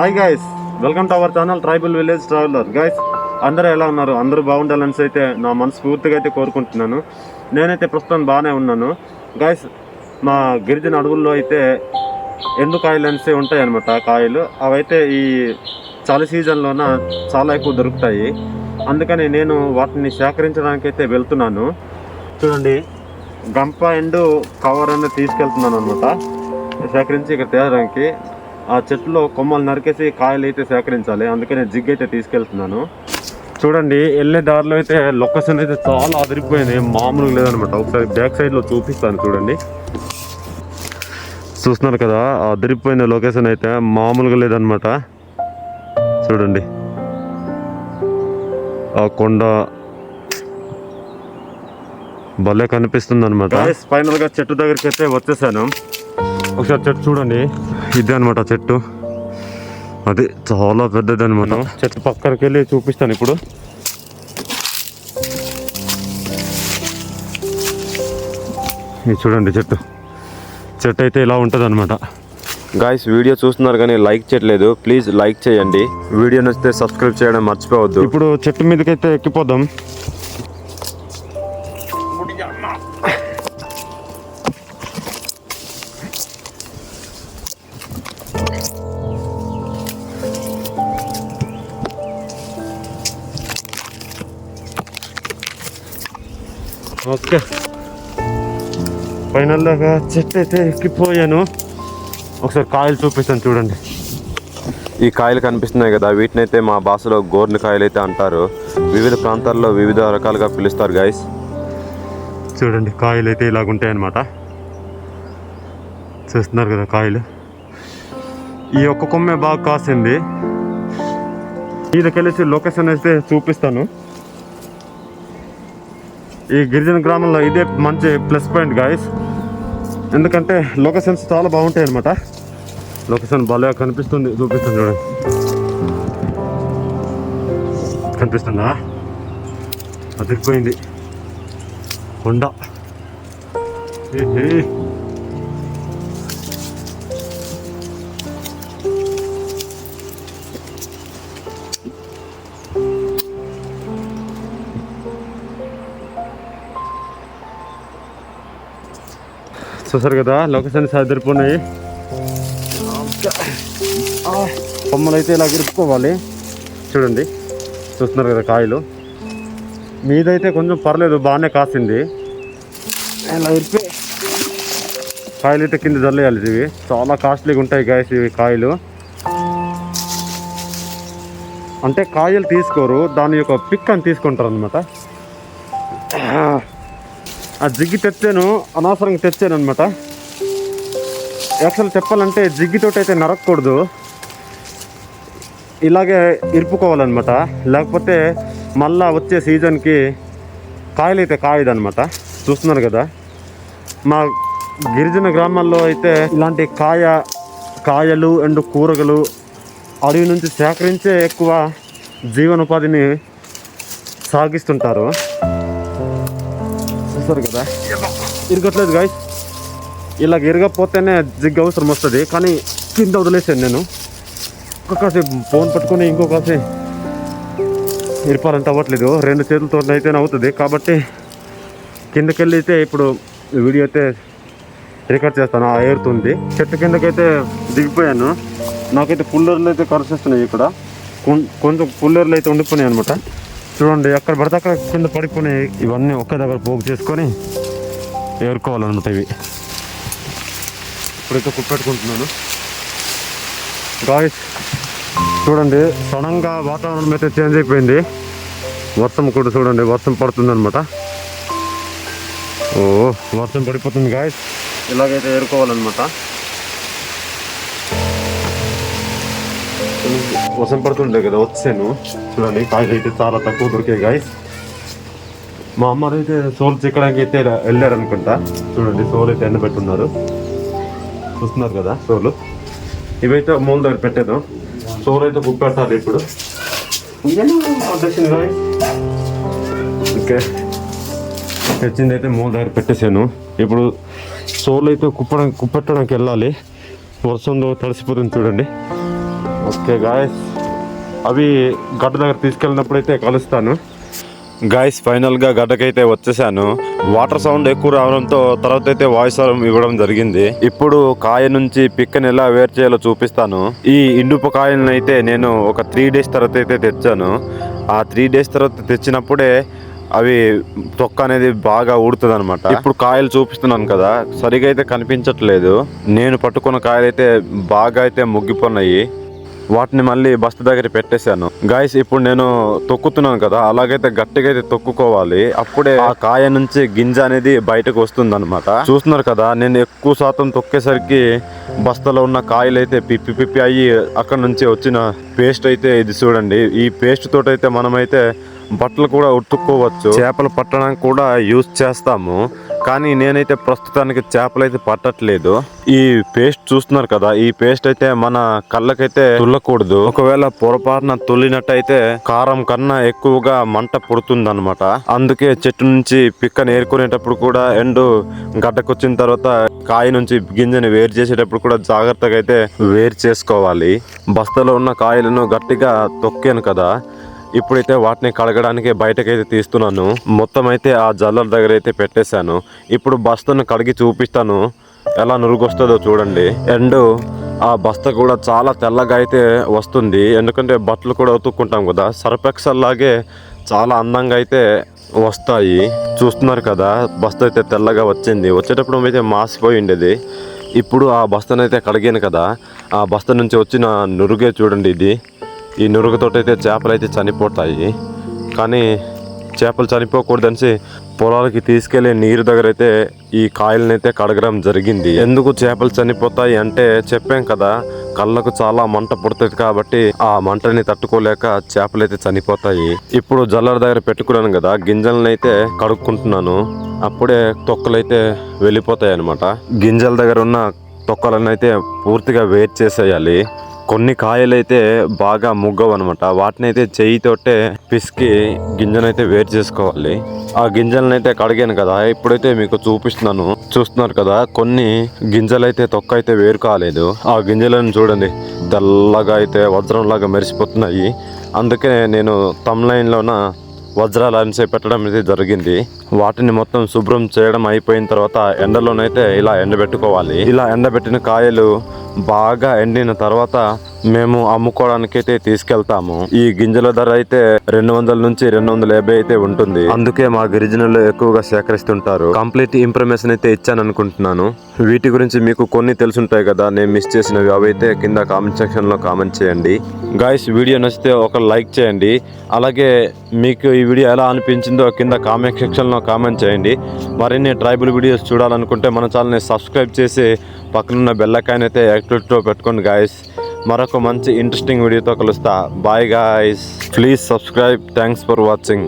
Hi guys welcome to our channel tribal village traveller guys అందరూ ఎలా ఉన్నారు? అందరూ బాగుండాలని అయితే నా మనస్ఫూర్తిగా అయితే కోరుకుంటున్నాను. నేనైతే ప్రస్తుతం బాగానే ఉన్నాను. గైస్ మా గిరిజన అడవుల్లో అయితే ఎండు కాయలు అనేసి ఉంటాయి అనమాట కాయలు. అవైతే ఈ చలి సీజన్లోన చాలా ఎక్కువ దొరుకుతాయి. అందుకని నేను వాటిని సేకరించడానికి అయితే వెళ్తున్నాను. చూడండి గంప ఎండు కవర్ అనేది తీసుకెళ్తున్నాను అనమాట సేకరించి ఇక్కడ తేయడానికి ఆ చెట్టులో కొమ్మలు నరికేసి కాయలు అయితే సేకరించాలి. అందుకనే జిగ్ అయితే తీసుకెళ్తున్నాను. చూడండి వెళ్ళే దారిలో అయితే లొకేషన్ అయితే చాలా అదిరిపోయింది. మామూలుగా లేదనమాట ఒకసారి బ్యాక్ సైడ్లో చూపిస్తాను చూడండి. చూస్తున్నారు కదా ఆ అదిరిపోయిన లొకేషన్ అయితే మామూలుగా లేదనమాట చూడండి. ఆ కొండ భలే కనిపిస్తుంది అనమాట ఫైనల్గా చెట్టు దగ్గరికి అయితే వచ్చేసాను. ఒకసారి చెట్టు చూడండి. ఇదే అనమాట చెట్టు. అది చాలా పెద్దది అనమాట చెట్టు పక్కకి వెళ్ళి చూపిస్తాను ఇప్పుడు. ఇది చూడండి చెట్టు. చెట్టు అయితే ఇలా ఉంటుంది అనమాట గాయస్ వీడియో చూస్తున్నారు కానీ లైక్ చేయట్లేదు. ప్లీజ్ లైక్ చేయండి. వీడియో నచ్చితే సబ్స్క్రైబ్ చేయడం మర్చిపోవద్దు. ఇప్పుడు చెట్టు మీదకైతే ఎక్కిపోదాం. ఓకే. ఫైనల్గా చెట్టు అయితే ఎక్కిపోయాను. ఒకసారి కాయలు చూపిస్తాను చూడండి. ఈ కాయలు కనిపిస్తున్నాయి కదా వీటిని అయితే మా భాషలో గోర్ని కాయలు అయితే అంటారు. వివిధ ప్రాంతాల్లో వివిధ రకాలుగా పిలుస్తారు గాయస్ చూడండి కాయలు అయితే ఇలాగుంటాయి అనమాట చూస్తున్నారు కదా కాయలు. ఈ ఒక్క కొమ్మే బాగా కాసింది. ఇదకెళ్ళేసి లొకేషన్ అయితే చూపిస్తాను. ఈ గిరిజన గ్రామంలో ఇదే మంచి ప్లస్ పాయింట్ గాయస్ ఎందుకంటే లొకేషన్స్ చాలా బాగుంటాయి అనమాట లొకేషన్ భలే కనిపిస్తుంది చూపిస్తుంది చూడండి. కనిపిస్తుందా? అదిరిపోయింది. కొండ. ఏ చూసారు కదా? లొకేషన్స్ అదిరిపోయినాయి కొమ్మలు అయితే ఇలా ఇరుపుకోవాలి చూడండి. చూస్తున్నారు కదా కాయలు. మీదైతే కొంచెం పర్లేదు బాగానే కాసింది. ఇలా ఇరిపి? కాయలు అయితే కింద జల్లేయాలి ఇవి. చాలా కాస్ట్లీగా ఉంటాయి గాయస్ ఇవి కాయలు. అంటే కాయలు తీసుకోరు దాని యొక్క పిక్ అని తీసుకుంటారు అనమాట ఆ జిగ్గి తెచ్చాను అనవసరంగా తెచ్చాను అనమాట యాక్చువల్ చెప్పాలంటే జిగ్గితోటి అయితే నరకకూడదు. ఇలాగే ఇరుపుకోవాలన్నమాట. లేకపోతే మళ్ళా వచ్చే సీజన్కి కాయలు అయితే కాయదనమాట చూస్తున్నారు కదా. మా గిరిజన గ్రామాల్లో అయితే ఇలాంటి కాయ కాయలు అండ్ కూరగాయలు అడవి నుంచి సేకరించే ఎక్కువ జీవనోపాధిని సాగిస్తుంటారు. చూస్తారు కదా? ఇరగట్లేదు గాయస్ ఇలా ఇరగకపోతేనే జిగ్ అవసరం వస్తుంది. కానీ కింద వదిలేసాను నేను. ఒక ఫోన్ పట్టుకొని ఇంకొకసేపు ఇరపాలంటే అవ్వట్లేదు. రెండు చేతులతో అయితేనే అవుతుంది. కాబట్టి కిందకి ఇప్పుడు వీడియో అయితే రికార్డ్ చేస్తాను. ఆ ఏరుతుంది చెట్టు కిందకైతే దిగిపోయాను. నాకైతే పుల్లర్లు అయితే కరుస్తున్నాయి ఇక్కడ. కొం- కొంచెం పుల్లర్లు అయితే ఉండిపోయినాయి అనమాట చూడండి ఎక్కడ పడితే అక్కడ కింద పడిపోయినాయి. ఇవన్నీ ఒకే దగ్గర పోగు చేసుకొని ఏరుకోవాలన్నమాట ఇవి. ఇప్పుడైతే కుప్పెట్టుకుంటున్నాను గాయస్ చూడండి సడన్గా వాతావరణం అయితే చేంజ్ అయిపోయింది. వర్షం కూడా చూడండి వర్షం పడుతుంది అనమాట ఓ వర్షం పడిపోతుంది గాయస్ ఇలాగైతే ఏరుకోవాలన్నమాట. వర్షం పడుతుండే కదా వచ్చాను. చూడండి కాయలు అయితే చాలా తక్కువ దొరికాయి గాయస్ మా అమ్మ అయితే సోలు చిక్కడానికి అయితే వెళ్ళారు అనుకుంటా చూడండి సోలు అయితే ఎండబెట్టున్నారు చూస్తున్నారు కదా సోలు. ఇవైతే మూల దగ్గర పెట్టేద్దాం సోలు అయితే బుక్ పెట్టాలి ఇప్పుడు. ఓకే. తెచ్చింది అయితే మూల దగ్గర పెట్టేశాను. ఇప్పుడు సోలు అయితే కుప్పడానికి కుప్పెట్టడానికి వెళ్ళాలి. వర్షంలో తడిసిపోతుంది చూడండి. ఓకే గాయస్ అవి గడ్డ దగ్గర తీసుకెళ్ళినప్పుడు అయితే కలుస్తాను గాయస్ ఫైనల్గా గడ్డకైతే వచ్చేసాను. వాటర్ సౌండ్ ఎక్కువ రావడంతో తర్వాత అయితే వాయిస్ ఇవ్వడం జరిగింది. ఇప్పుడు కాయ నుంచి పిక్కని ఎలా వేరు చేయాలో చూపిస్తాను. ఈ ఇండుపు కాయలను అయితే నేను ఒక త్రీ డేస్ తర్వాత అయితే తెచ్చాను. ఆ త్రీ డేస్ తర్వాత తెచ్చినప్పుడే అవి తొక్క అనేది బాగా ఊడుతుంది అనమాట ఇప్పుడు కాయలు చూపిస్తున్నాను కదా సరిగా అయితే కనిపించట్లేదు. నేను పట్టుకున్న కాయలు అయితే బాగా అయితే ముగ్గిపోయినాయి. వాటిని మళ్ళీ బస్తా దగ్గర పెట్టేశాను. గాయస్ ఇప్పుడు నేను తొక్కుతున్నాను కదా అలాగైతే గట్టిగా అయితే తొక్కుకోవాలి. అప్పుడే ఆ కాయ నుంచి గింజ అనేది బయటకు వస్తుంది అనమాట చూస్తున్నారు కదా నేను ఎక్కువ శాతం తొక్కేసరికి బస్తాలో ఉన్న కాయలు అయితే పిప్పి పిప్పి అయ్యి అక్కడ నుంచి వచ్చిన పేస్ట్ అయితే ఇది చూడండి. ఈ పేస్ట్ తోటైతే అయితే మనమైతే బట్టలు కూడా ఉతుక్కోవచ్చు. చేపలు పట్టడానికి కూడా యూజ్ చేస్తాము. కానీ నేనైతే ప్రస్తుతానికి చేపలు అయితే పట్టట్లేదు. ఈ పేస్ట్ చూస్తున్నారు కదా ఈ పేస్ట్ అయితే మన కళ్ళకైతే తుల్లకూడదు. ఒకవేళ పొరపాటున తుల్లినట్టయితే కారం కన్నా ఎక్కువగా మంట పుడుతుంది అందుకే చెట్టు నుంచి పిక్కను ఏరుకునేటప్పుడు కూడా ఎండు గడ్డకొచ్చిన తర్వాత కాయ నుంచి గింజని వేరు చేసేటప్పుడు కూడా జాగ్రత్తగా అయితే వేరు చేసుకోవాలి. బస్తాలో ఉన్న కాయలను గట్టిగా తొక్కాను కదా ఇప్పుడైతే వాటిని కడగడానికి బయటకైతే తీస్తున్నాను. మొత్తం అయితే ఆ జల్లల దగ్గర అయితే పెట్టేశాను. ఇప్పుడు బస్తాను కడిగి చూపిస్తాను. ఎలా నురుగొస్తుందో చూడండి. అండ్ ఆ బస్తా కూడా చాలా తెల్లగా అయితే వస్తుంది. ఎందుకంటే బట్టలు కూడా ఉతుక్కుంటాం కదా. సర్పెక్సల్ లాగే చాలా అందంగా అయితే వస్తాయి. చూస్తున్నారు కదా బస్తా అయితే తెల్లగా వచ్చింది. వచ్చేటప్పుడు అయితే మాసిపోయి ఉండేది. ఇప్పుడు ఆ బస్తాను అయితే కడిగాను కదా. ఆ బస్తా నుంచి వచ్చిన నురుగే చూడండి ఇది. ఈ నురుగుతోటి అయితే చేపలు అయితే చనిపోతాయి. కానీ చేపలు చనిపోకూడదనిసి పొలాలకి తీసుకెళ్ళే నీరు దగ్గర అయితే ఈ కాయలను అయితే కడగడం జరిగింది. ఎందుకు చేపలు చనిపోతాయి అంటే చెప్పాం కదా కళ్ళకు చాలా మంట పుడుతుంది కాబట్టి ఆ మంటని తట్టుకోలేక చేపలు అయితే చనిపోతాయి. ఇప్పుడు జల్లర దగ్గర పెట్టుకున్నాను కదా గింజలను అయితే కడుక్కుంటున్నాను. అప్పుడే తొక్కలైతే వెళ్ళిపోతాయి అనమాట గింజల దగ్గర ఉన్న తొక్కలను అయితే పూర్తిగా వేట్ చేసేయాలి. కొన్ని కాయలైతే బాగా ముగ్గవు అనమాట వాటిని అయితే చెయ్యితోటే పిసికి గింజనైతే వేరు చేసుకోవాలి. ఆ గింజలనైతే కడిగాను కదా ఇప్పుడైతే మీకు చూపిస్తున్నాను. చూస్తున్నారు కదా కొన్ని గింజలైతే తొక్క అయితే వేరు కాలేదు. ఆ గింజలను చూడండి తెల్లగా అయితే వజ్రంలాగా మెరిసిపోతున్నాయి. అందుకే నేను తమ్లైన్లోన లైన్లోన అనిసే పెట్టడం అనేది జరిగింది. వాటిని మొత్తం శుభ్రం చేయడం అయిపోయిన తర్వాత ఎండలోనైతే ఇలా ఎండబెట్టుకోవాలి. ఇలా ఎండబెట్టిన కాయలు బాగా ఎండిన తర్వాత మేము అమ్ముకోవడానికి అయితే తీసుకెళ్తాము. ఈ గింజల ధర అయితే రెండు వందల నుంచి రెండు వందల యాభై అయితే ఉంటుంది. అందుకే మా గిరిజనులు ఎక్కువగా సేకరిస్తుంటారు. కంప్లీట్ ఇన్ఫర్మేషన్ అయితే ఇచ్చాను అనుకుంటున్నాను వీటి గురించి మీకు కొన్ని తెలుసుంటాయి కదా నేను మిస్ చేసినవి. అవి అయితే కింద కామెంట్ సెక్షన్లో కామెంట్ చేయండి. గాయస్ వీడియో నచ్చితే ఒక లైక్ చేయండి. అలాగే మీకు ఈ వీడియో ఎలా అనిపించిందో కింద కామెంట్ సెక్షన్లో కామెంట్ చేయండి. మరిన్ని ట్రైబల్ వీడియోస్ చూడాలనుకుంటే మన ఛానల్ని సబ్స్క్రైబ్ చేసి పక్కనున్న బెల్లకాయనైతే అయితే యాక్టివ్తో పెట్టుకోండి గాయస్ మరొక మంచి ఇంట్రెస్టింగ్ వీడియోతో కలుస్తా. Bye guys please subscribe thanks for watching